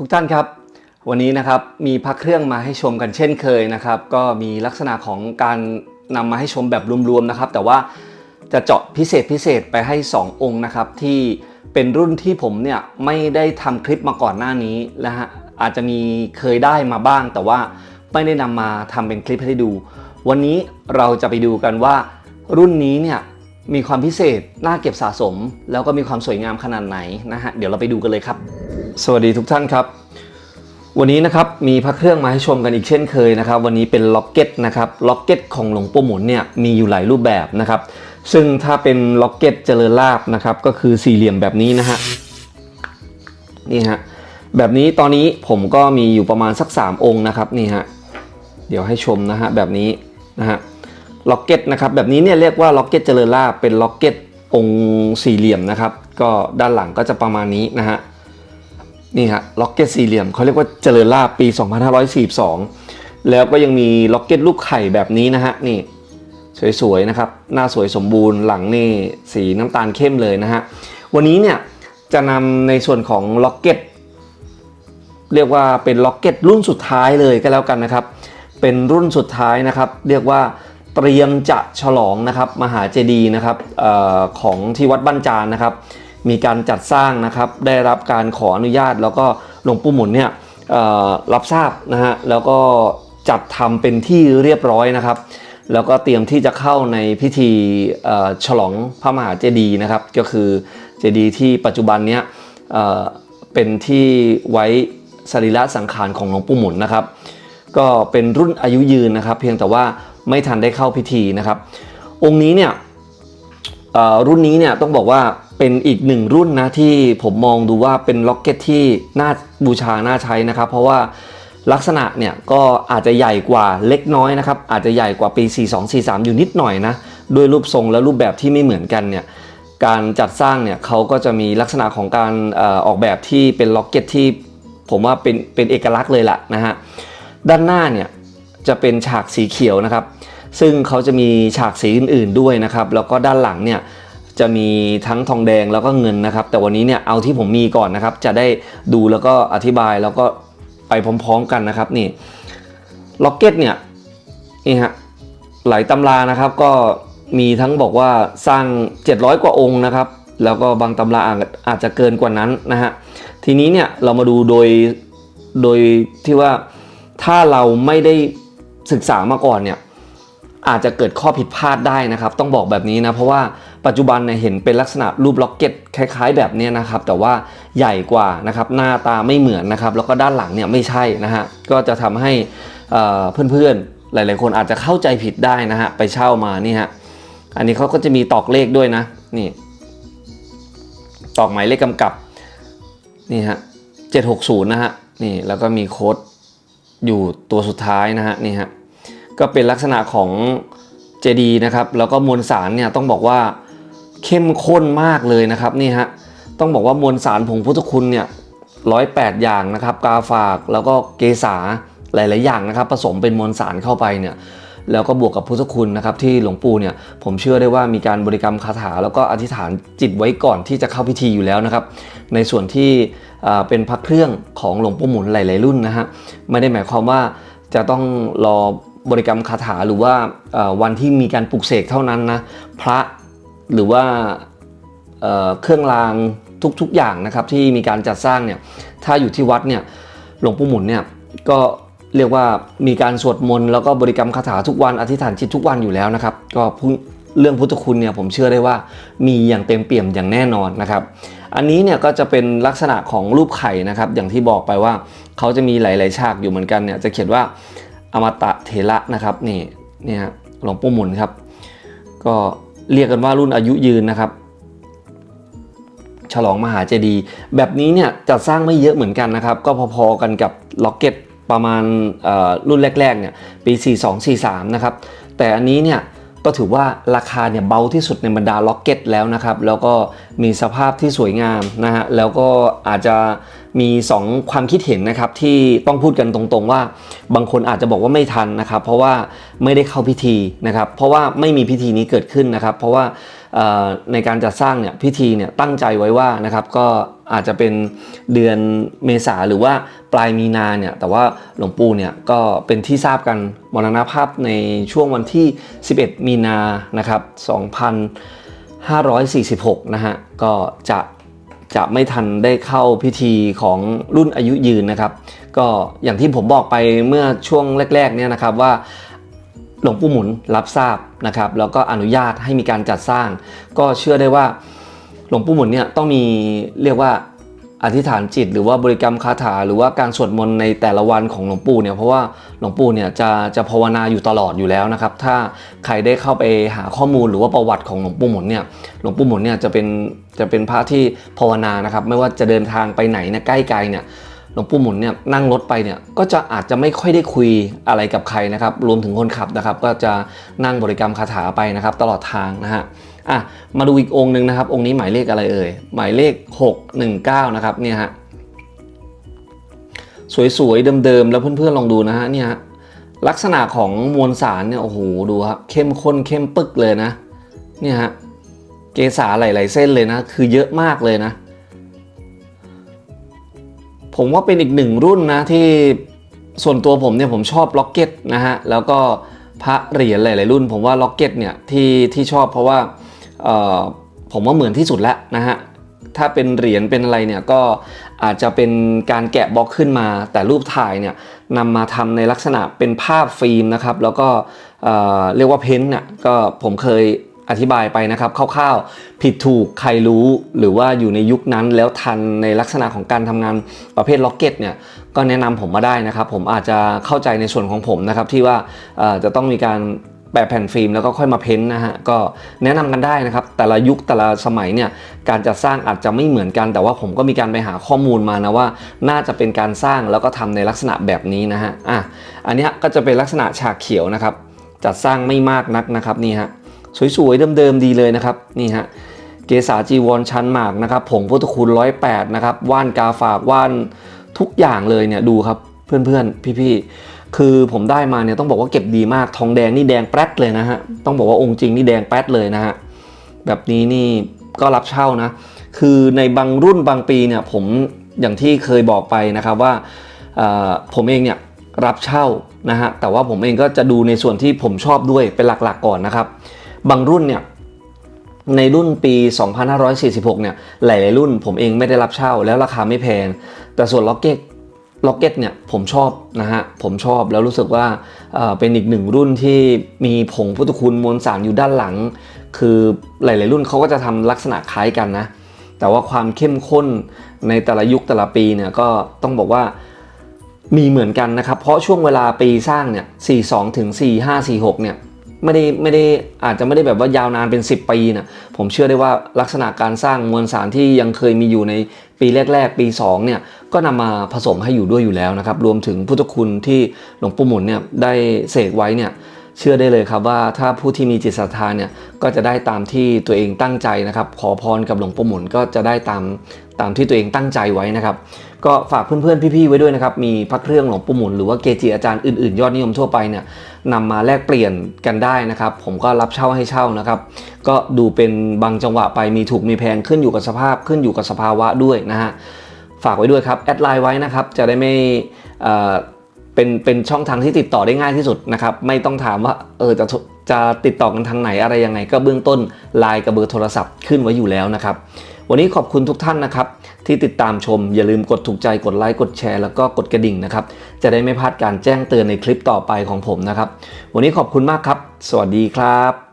ทุกท่านครับ วันนี้นะครับมีพักเครื่องมาให้ชมกันเช่นเคยนะครับ ก็มีลักษณะของการนำมาให้ชมแบบรวมๆนะครับ แต่ว่าจะเจาะพิเศษพิเศษไปให้ 2 องค์นะครับ ที่เป็นรุ่นที่ผมเนี่ยไม่ได้ทำคลิปมาก่อนหน้านี้นะฮะอาจจะมีเคยได้มาบ้าง แต่ว่าไม่ได้นำมาทำเป็นคลิปให้ดู วันนี้เราจะไปดูกันว่ารุ่นนี้เนี่ย มีความพิเศษน่าเก็บสะสม แล้วก็มีความสวยงามขนาดไหนนะฮะเดี๋ยวเราไปดูกันเลยครับ สวัสดีทุกท่านครับ วันนี้นะครับมีพระเครื่องมาให้ชมกันอีกเช่นเคยนะครับ วันนี้เป็นล็อกเก็ตนะครับล็อกเก็ตของหลวงปู่หมุนเนี่ยมีอยู่หลายรูปแบบนะครับ ซึ่งถ้าเป็นล็อกเก็ตเจริญลาบนะครับก็คือสี่เหลี่ยมแบบนี้นะฮะนี่ฮะแบบนี้ตอนนี้ผมก็มีอยู่ประมาณสัก 3 องค์นะครับนี่ฮะเดี๋ยวให้ชมนะฮะแบบนี้นะฮะ ล็อกเก็ตนะครับแบบนี้เนี่ยเรียกว่าล็อกเก็ตเจริญลาเป็นล็อกเก็ตองสี่เหลี่ยมนะครับ ก็ด้านหลังก็จะประมาณนี้นะฮะนี่ฮะล็อกเก็ตสี่เหลี่ยมเขาเรียกว่าเจริญลาปี 2542 แล้วก็ยังมีล็อกเก็ตลูกไข่แบบนี้นะฮะนี่สวยๆนะครับหน้าสวยสมบูรณ์หลังนี่สีน้ำตาลเข้มเลยนะฮะวันนี้เนี่ยจะนำในส่วนของล็อกเก็ตเรียกว่าเป็นล็อกเก็ตรุ่นสุดท้ายเลยก็แล้วกันนะครับ เป็นรุ่นสุดท้ายนะครับ เรียกว่า เตรียมจะฉลองนะครับมหาเจดีย์นะครับออของที่วัดบ้านจานนะครับ มีการจัดสร้างนะครับได้รับการขออนุญาต แล้วก็หลวงปู่หมุนเนี่ยรับทราบนะฮะแล้วก็จัดทำเป็นที่เรียบร้อยนะครับ แล้วก็เตรียมที่จะเข้าในพิธีฉลองพระมหาเจดีย์นะครับ ก็คือเจดีย์ที่ปัจจุบันเนี้ยเเป็นที่ไว้สรีระสังขารของหลวงปู่หมุนนะครับ ก็เป็นรุ่นอายุยืนนะครับ เพียงแต่ว่า ไม่ทันได้เข้าพิธีนะครับ องค์นี้เนี่ยรุ่นนี้เนี่ยต้องบอกว่าเป็นอีกหนึ่งรุ่นนะที่ผมมองดูว่าเป็นล็อกเก็ตที่น่าบูชาน่าใช้นะครับ เพราะว่าลักษณะเนี่ยก็อาจจะใหญ่กว่าเล็กน้อยนะครับอาจจะใหญ่กว่าปี 4243 อยู่นิดหน่อยนะด้วยรูปทรงและรูปแบบที่ไม่เหมือนกันเนี่ยการจัดสร้างเนี่ยเขาก็จะมีลักษณะของการออออกแบบที่เป็นล็อกเก็ตที่ผมว่าเป็นเป็นเอกลักษณ์เลยล่ะนะฮะด้านหน้าเนี่ย จะเป็นฉากสีเขียวนะครับ ซึ่งเขาจะมีฉากสีอื่น ๆด้วยนะครับ แล้วก็ด้านหลังเนี่ยจะมีทั้งทองแดงแล้วก็เงินนะครับ แต่วันนี้เนี่ยเอาที่ผมมีก่อนนะครับ จะได้ดูแล้วก็อธิบายแล้วก็ไปพร้อมๆกันนะครับนี่ล็อกเก็ตเนี่ยนี่ฮะหลายตำรานะครับก็มีทั้งบอกว่าสร้าง 700 กว่าองค์นะครับ แล้วก็บางตำราอาจอาจจะเกินกว่านั้นนะฮะทีนี้เนี่ยเรามาดูโดยโดยที่ว่าถ้าเราไม่ได้ ศึกษามาก่อนเนี่ยอาจจะเกิดข้อผิดพลาดได้นะครับ ต้องบอกแบบนี้นะ เพราะว่าปัจจุบันเนี่ยเห็นเป็นลักษณะรูปล็อกเก็ตคล้ายๆ แบบนี้นะครับ แต่ว่าใหญ่กว่านะครับ หน้าตาไม่เหมือนนะครับ แล้วก็ด้านหลังเนี่ยไม่ใช่นะฮะก็จะทำให้เอ่อเพื่อนๆหลาย ๆ คนอาจจะเข้าใจผิดได้นะฮะไปเช่ามานี่ฮะอันนี้เขาก็จะมีตอกเลขด้วยนะนี่ตอกหมายเลขกำกับนี่ฮะ760 นะฮะนี่แล้วก็มีโค้ดอยู่ตัวสุดท้ายนะฮะนี่ฮะ ก็เป็นลักษณะของเจดีนะครับ แล้วก็มวลสารเนี่ยต้องบอกว่าเข้มข้นมากเลยนะครับนี่ฮะต้องบอกว่ามวลสารผงพุทธคุณเนี่ยร้อยแปดอย่างนะครับ กาฝากแล้วก็เกษาหลาย ๆ อย่างนะครับ ผสมเป็นมวลสารเข้าไปเนี่ยแล้วก็บวกกับพุทธคุณนะครับที่หลวงปู่เนี่ยผมเชื่อได้ว่ามีการบริกรรมคาถา แล้วก็อธิษฐานจิตไว้ก่อนที่จะเข้าพิธีอยู่แล้วนะครับ ในส่วนที่เป็นพระเครื่องของหลวงปู่หมุนหลาย ๆ รุ่นนะฮะไม่ได้หมายความว่าจะต้องรอ บริกรรมคาถาหรือว่าวันที่มีการปลุกเสกเท่านั้นนะพระหรือว่าเเครื่องรางทุกๆอย่างนะครับที่มีการจัดสร้างเนี่ยถ้าอยู่ที่วัดเนี่ยหลวงปู่หมุนเนี่ยก็เรียกว่ามีการสวดมนต์แล้วก็บริกรรมคาถาทุกวันอธิษฐานจิตทุกวันอยู่แล้วนะครับ ก็เรื่องพุทธคุณเนี่ยผมเชื่อได้ว่ามีอย่างเต็มเปี่ยมอย่างแน่นอนนะครับ อันนี้เนี่ยก็จะเป็นลักษณะของรูปไข่นะครับ อย่างที่บอกไปว่าเขาจะมีหลาย ๆ ฉากอยู่เหมือนกันเนี่ยจะเขียนว่า อมตะเถระนะครับนี่นี่ฮะหลวงปู่หมุนครับ ก็เรียกกันว่ารุ่นอายุยืนนะครับ ฉลองมหาเจดีย์แบบนี้เนี่ยจัดสร้างไม่เยอะเหมือนกันนะครับ ก็พอๆกันกับล็อกเก็ตประมาณรุ่นแรกๆเนี่ยปี 4243 นะครับ แต่อันนี้เนี่ย ก็ถือว่าราคาเนี่ยเบาที่สุดในบรรดาล็อกเก็ตแล้วนะครับ แล้วก็มีสภาพที่สวยงามนะฮะแล้วก็อาจจะมี 2 ความคิดเห็นนะครับที่ต้องพูดกันตรงๆว่า บางคนอาจจะบอกว่าไม่ทันนะครับ เพราะว่าไม่ได้เข้าพิธีนะครับ เพราะว่าไม่มีพิธีนี้เกิดขึ้นนะครับ เพราะว่า ในการจัดสร้างเนี่ยพิธีเนี่ยตั้งใจไว้ว่านะครับก็อาจจะเป็นเดือนเมษาหรือว่าปลายมีนาเนี่ยแต่ว่าหลวงปู่เนี่ยก็เป็นที่ทราบกันมรณภาพในช่วงวันที่ 11 มีนานะครับ2546 นะฮะก็จะจะไม่ทันได้เข้าพิธีของรุ่นอายุยืนนะครับ ก็อย่างที่ผมบอกไปเมื่อช่วงแรกๆเนี่ยนะครับว่า หลวงปู่หมุนรับทราบนะครับแล้วก็อนุญาตให้มีการจัดสร้าง ก็เชื่อได้ว่าหลวงปู่หมุนเนี่ยต้องมีเรียกว่าอธิษฐานจิต หรือว่าบริกรรมคาถา หรือว่าการสวดมนต์ในแต่ละวันของหลวงปู่เนี่ยเพราะว่าหลวงปู่เนี่ยจะจะภาวนาอยู่ตลอดอยู่แล้วนะครับ ถ้าใครได้เข้าไปหาข้อมูลหรือว่าประวัติของหลวงปู่หมุนเนี่ยหลวงปู่หมุนเนี่ยจะเป็นจะเป็นพระที่ภาวนานะครับ ไม่ว่าจะเดินทางไปไหนนี่ยใกล้ไกลเนี่ย ลวงปู่หมุนเนี่ยนั่งรถไปเนี่ยก็จะอาจจะไม่ค่อยได้คุยอะไรกับใครนะครับ รวมถึงคนขับนะครับ ก็จะนั่งบริกรรมคาถาไปนะครับ ตลอดทางนะฮะอะมาดูอีกองค์หนึ่งนะครับ องค์นี้หมายเลขอะไรเอ่ยหมายเลข 619 นะครับเนี่ยฮะสวยๆเดิมๆแล้วเพื่อนๆลองดูนะฮะเนี่ยฮะลักษณะของมวลสารเนี่ยโอ้โหดูครับเข้มข้นเข้มปึกเลยนะเนี่ยฮะเกสาหลายๆเส้นเลยนะ คือเยอะมากเลยนะ ผมว่าเป็นอีกหนึ่งรุ่นนะที่ส่วนตัวผมเนี่ยผมชอบล็อกเก็ตนะฮะแล้วก็พระเหรียญหลายๆรุ่น ผมว่าล็อกเก็ตเนี่ยที่ที่ชอบเพราะว่าผมว่าเหมือนที่สุดแล้วนะฮะถ้าเป็นเหรียญเป็นอะไรเนี่ยก็อาจจะเป็นการแกะบล็อกขึ้นมา แต่รูปถ่ายเนี่ยนำมาทำในลักษณะเป็นภาพฟิล์มนะครับ แล้วก็เเรียกว่าเพ้นท์เนี่ยก็ผมเคย อธิบายไปนะครับคร่าวๆ ผิดถูกใครรู้หรือว่าอยู่ในยุคนั้นแล้วทันในลักษณะของการทำงานประเภทล็อกเก็ตเนี่ยก็แนะนำผมมาได้นะครับ ผมอาจจะเข้าใจในส่วนของผมนะครับที่ว่าจะต้องมีการแปะแผ่นฟิล์มแล้วก็ค่อยมาเพ้นท์นะฮะก็แนะนำกันได้นะครับ แต่ละยุคแต่ละสมัยเนี่ยการจัดสร้างอาจจะไม่เหมือนกัน แต่ว่าผมก็มีการไปหาข้อมูลมานะว่า น่าจะเป็นการสร้างแล้วก็ทำในลักษณะแบบนี้นะฮะอะอันนี้ก็จะเป็นลักษณะฉากเขียวนะครับ จัดสร้างไม่มากนักนะครับนี่ฮะ สวยๆเดิมๆดีเลยนะครับนี่ฮะเกษาจีวรชั้นหมากนะครับผงพุทธคุณร้อยแปดนะครับว่านกาฝากว่านทุกอย่างเลยเนี่ยดูครับเพื่อนๆพี่ๆคือผมได้มาเนี่ยต้องบอกว่าเก็บดีมากทองแดงนี่แดงแป๊ดเลยนะฮะต้องบอกว่าองค์จริงนี่แดงแป๊ดเลยนะฮะแบบนี้นี่ก็รับเช่านะคือในบางรุ่นบางปีเนี่ยผมอย่างที่เคยบอกไปนะครับว่าผมเองเนี่ยรับเช่านะฮะแต่ว่าผมเองก็จะดูในส่วนที่ผมชอบด้วยเป็นหลักๆก่อนนะครับ บางรุ่นเนี่ยในรุ่นปี 2546 เนี่ย หลาย ๆ รุ่นผมเองไม่ได้รับเช่าแล้วราคาไม่แพง แต่ส่วนล็อกเก็ตล็อกเก็ตเนี่ยผมชอบนะฮะ ผมชอบแล้วรู้สึกว่าเป็นอีกหนึ่งรุ่นที่มีผงพุทธคุณมวลสารอยู่ด้านหลัง คือหลาย ๆ รุ่นเขาก็จะทำลักษณะคล้ายกันนะ แต่ว่าความเข้มข้นในแต่ละยุคแต่ละปีเนี่ยก็ต้องบอกว่ามีเหมือนกันนะครับ เพราะช่วงเวลาปีสร้างเนี่ย 42ถึง45 46 เนี่ย ไม่ได้ไม่ได้อาจจะไม่ได้แบบว่ายาวนานเป็น 10 ปีนะผมเชื่อได้ว่าลักษณะการสร้างมวลสารที่ยังเคยมีอยู่ในปีแรก ๆ ปี2เนี่ยก็นำมาผสมให้อยู่ด้วยอยู่แล้วนะครับ รวมถึงพุทธคุณที่หลวงปู่หมุนเนี่ยได้เสกไว้เนี่ยเชื่อได้เลยครับว่าถ้าผู้ที่มีจิตศรัทธาเนี่ยก็จะได้ตามที่ตัวเองตั้งใจนะครับ ขอพรกับหลวงปู่หมุนก็จะได้ตามตามที่ตัวเองตั้งใจไว้นะครับ ก็ฝากเพื่อนๆ พี่ๆ ไว้ด้วยนะครับ มีพระเครื่องหลวงปู่หมุนหรือว่าเกจิอาจารย์อื่นๆ ยอดนิยมทั่วไปเนี่ยนำมาแลกเปลี่ยนกันได้นะครับ ผมก็รับเช่าให้เช่านะครับ ก็ดูเป็นบางจังหวะไปมีถูกมีแพงขึ้นอยู่กับสภาพขึ้นอยู่กับสภาวะด้วยนะฮะฝากไว้ด้วยครับแอดไลน์ไว้นะครับจะได้ไม่เอ่อเป็นเป็นช่องทางที่ติดต่อได้ง่ายที่สุดนะครับไม่ต้องถามว่าเออจะจะติดต่อกันทางไหนอะไรยังไง ก็เบื้องต้นไลน์กับเบอร์โทรศัพท์ขึ้นไว้อยู่แล้วนะครับ วันนี้ขอบคุณทุกท่านนะครับ ที่ติดตามชม อย่าลืมกดถูกใจกดไลค์กดแชร์แล้วก็กดกระดิ่งนะครับ จะได้ไม่พลาดการแจ้งเตือนในคลิปต่อไปของผมนะครับ วันนี้ขอบคุณมากครับ สวัสดีครับ